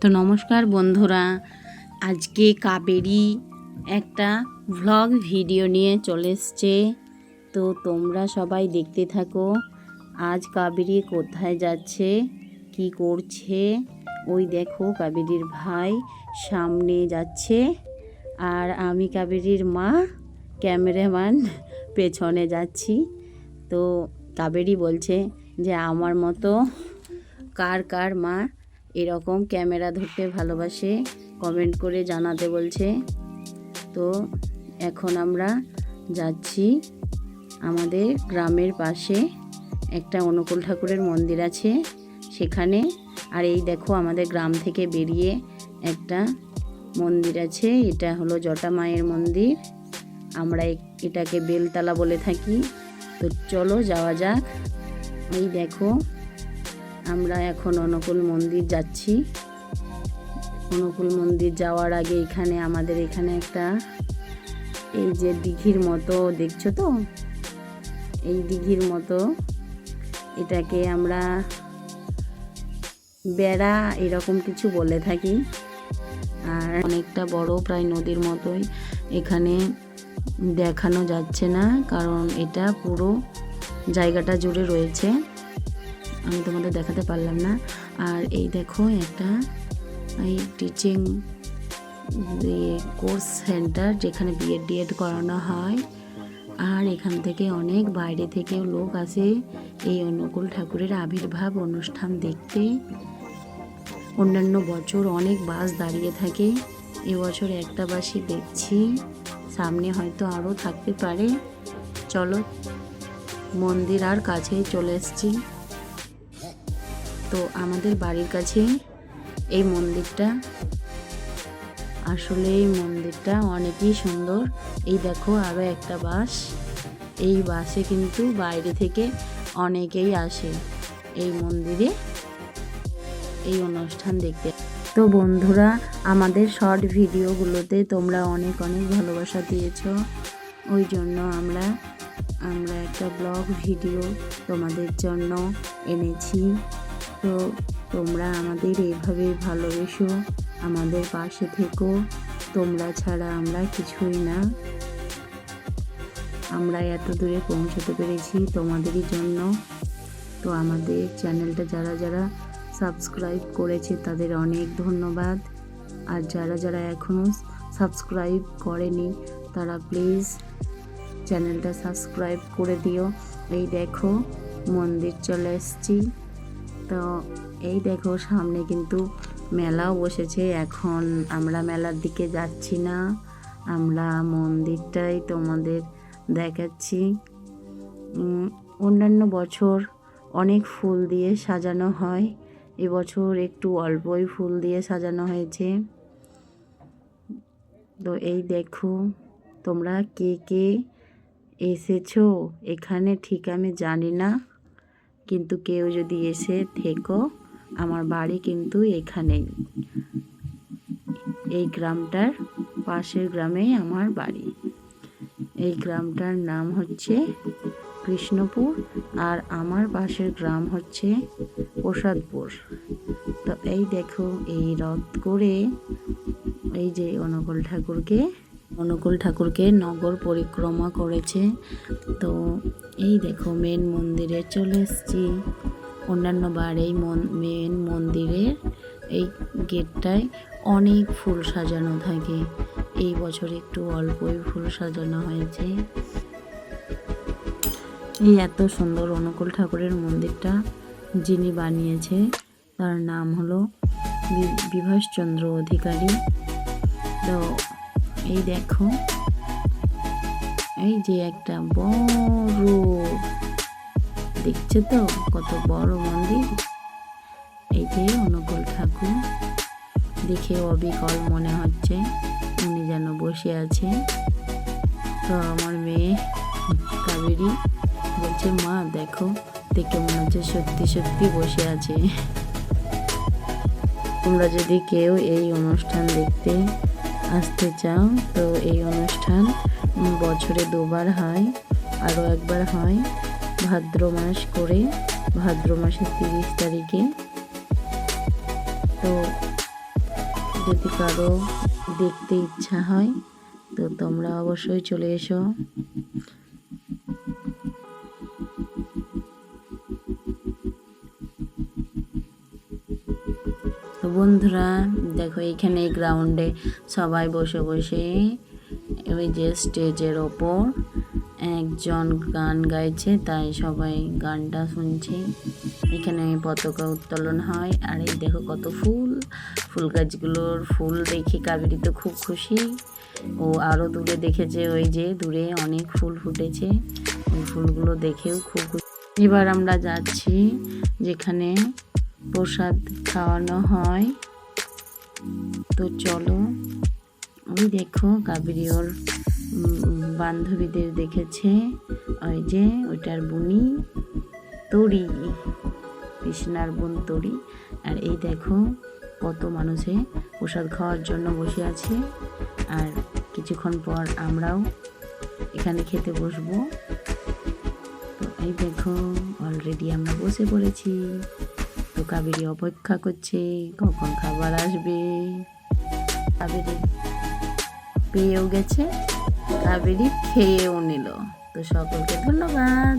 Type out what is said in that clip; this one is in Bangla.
তো নমস্কার বন্ধুরা, আজকে কাবেরি একটা ভ্লগ ভিডিও নিয়ে চলে এসছে। তো তোমরা সবাই দেখতে থাকো, আজ কাবেরি কোথায় যাচ্ছে, কি করছে? ওই দেখো কাবেরির ভাই সামনে যাচ্ছে আর আমি কাবেরির মা, ক্যামেরাম্যান পেছনে যাচ্ছি। তো কাবেরি বলছে যে, আমার মতো কার কার মা এরকম ক্যামেরা ধরতে ভালোবাসে কমেন্ট করে জানাতে বলছে। তো এখন আমরা যাচ্ছি আমাদের গ্রামের পাশে, একটা অনুকূল ঠাকুরের মন্দির আছে সেখানে। আর এই দেখো আমাদের গ্রাম থেকে বেরিয়ে একটা মন্দির আছে, এটা হলো জটা মায়ের মন্দির। আমরা এটাকে বেলতলা বলে থাকি। তো চলো যাওয়া যাক। এই দেখো আমরা এখন অনুকূল মন্দির যাচ্ছি। অনুকূল মন্দির যাওয়ার আগে এখানে আমাদের এখানে একটা এই যে দিঘির মতো, দেখছ তো? এই দিঘির মতো। এটাকে আমরা বেড়া এরকম কিছু বলে থাকি। আর অনেকটা বড়, প্রায় নদীর মতোই। এখানে দেখানো যাচ্ছে না, কারণ এটা পুরো জায়গাটা জুড়ে রয়েছে। আমি তোমাদের দেখাতে পারলাম না। আর এই দেখো একটা, এই টিচিং কোর্স সেন্টার যেখানে বিএড ডিএড করানো হয়। আর এখান থেকে অনেক বাইরে থেকেও লোক আসে এই অনুকূল ঠাকুরের আবির্ভাব অনুষ্ঠান দেখতে। অন্যান্য বছর অনেক বাস দাঁড়িয়ে থাকে। এবছর একটা বাসই দেখছি, সামনে হয়তো আরও থাকতে পারে। চলো, মন্দির আর কাছেই চলে এসছি। তো আমাদের বাড়ির কাছে এই মন্দিরটা। আসলে এই মন্দিরটা অনেকই সুন্দর। এই দেখো আরও একটা বাস। এই বাসে কিন্তু বাইরে থেকে অনেকেই আসে এই মন্দিরে। এই অনুষ্ঠান দেখতে। তো বন্ধুরা, আমাদের শর্ট ভিডিওগুলোতে তোমরা অনেক অনেক ভালোবাসা দিয়েছ। ওই জন্য আমরা আমরা একটা ব্লগ ভিডিও তোমাদের জন্য এনেছি। তো তোমরা আমাদের এইভাবে ভালোবেসো, আমাদের পাশে থেকো। তোমরা ছাড়া আমরা কিছুই না। আমরা এত দূরে পৌঁছতে পেরেছি তোমাদেরই জন্য। তো আমাদের চ্যানেলটা যারা যারা সাবস্ক্রাইব করেছে তাদের অনেক ধন্যবাদ। আর যারা যারা এখনও সাবস্ক্রাইব করেনি, তারা প্লিজ চ্যানেলটা সাবস্ক্রাইব করে দিও। এই দেখো, মন্দির চলে এসছি। তো এই দেখো, সামনে কিন্তু মেলাও বসেছে। এখন আমরা মেলার দিকে যাচ্ছি না। আমরা মন্দিরটাই তোমাদের দেখাচ্ছি। অন্যান্য বছর অনেক ফুল দিয়ে সাজানো হয়। এবছর একটু অল্পই ফুল দিয়ে সাজানো হয়েছে। তো এই দেখো, তোমরা কে কে এসেছ? এখানে ঠিক আমি জানি না। কিন্তু কেউ যদি এসে থেকো, আমার বাড়ি কিন্তু এখানেই। এই গ্রামটার পাশের গ্রামেই আমার বাড়ি। এই গ্রামটার নাম হচ্ছে কৃষ্ণপুর আর আমার পাশের গ্রাম হচ্ছে প্রসাদপুর। তো এই দেখো, এই রথ করে এই যে অনুকূল ঠাকুরকে অনুকূল ঠাকুরকে নগর পরিক্রমা করেছে। তো এই দেখো মেন মন্দিরে চলে এসছি। অন্যান্য বার এই মেন মন্দিরের এই গেটটায় অনেক ফুল সাজানো থাকে। এই বছর একটু অল্পই ফুল সাজানো হয়েছে। এই এত সুন্দর অনুকূল ঠাকুরের মন্দিরটা যিনি বানিয়েছে, তার নাম হলো বিভাসচন্দ্র অধিকারী। তো এই দেখো। এই যে একটা বড়, দেখছ তো কত বড় মন্দির? এই যে অনুকূল ঠাকুর। দেখে অবিকল মনে হচ্ছে উনি যেন বসে আছে তো আমার মেয়ে কাবেরি বলছে, মা, দেখো, দেখে মনে হচ্ছে সত্যি সত্যি বসে আছে। তোমরা যদি কেউ এই অনুষ্ঠান দেখতে আসতে চাও, তো এই অনুষ্ঠান বছরে দুবার হয়, আরও একবার হয়, ভাদ্র মাস করে, ভাদ্র মাসের তিরিশ তারিখে। তো যদি কারও দেখতে ইচ্ছা হয়, তো তোমরা অবশ্যই চলে এসো। তো বন্ধুরা, দেখো এখানে গ্রাউন্ডে সবাই বসে বসে ওই যে স্টেজের ওপর একজন গান গাইছে, তাই সবাই গানটা শুনছে। এখানে পতাকা উত্তোলন হয়, আর এই দেখো কত ফুল। ফুল গাছগুলোর ফুল দেখে কাবেরি তো খুব খুশি। ও আরও দূরে দেখেছে ওই যে, দূরে অনেক ফুল ফুটেছে। ওই ফুলগুলো দেখেও খুব খুশি। এবার আমরা যাচ্ছি যেখানে প্রসাদ খাওয়ানো হয়। তো চলো ওই দেখো কাবেরি ওর বান্ধবীদের দেখেছে। ওই যে, ওইটার বুনি, তরি, কৃষ্ণার বোন তরি। আর এই দেখো, কত মানুষে প্রসাদ খাওয়ার জন্য বসে আছে। আর কিছুক্ষণ পর আমরাও এখানে খেতে বসবো। তো এই দেখো অলরেডি আমরা বসে পড়েছি। তো কাবেরি অপেক্ষা করছে, কখন খাবার আসবে? কাবেরি পেয়েও গেছে, কাবেরি খেয়েও নিল। তো সকলকে ধন্যবাদ।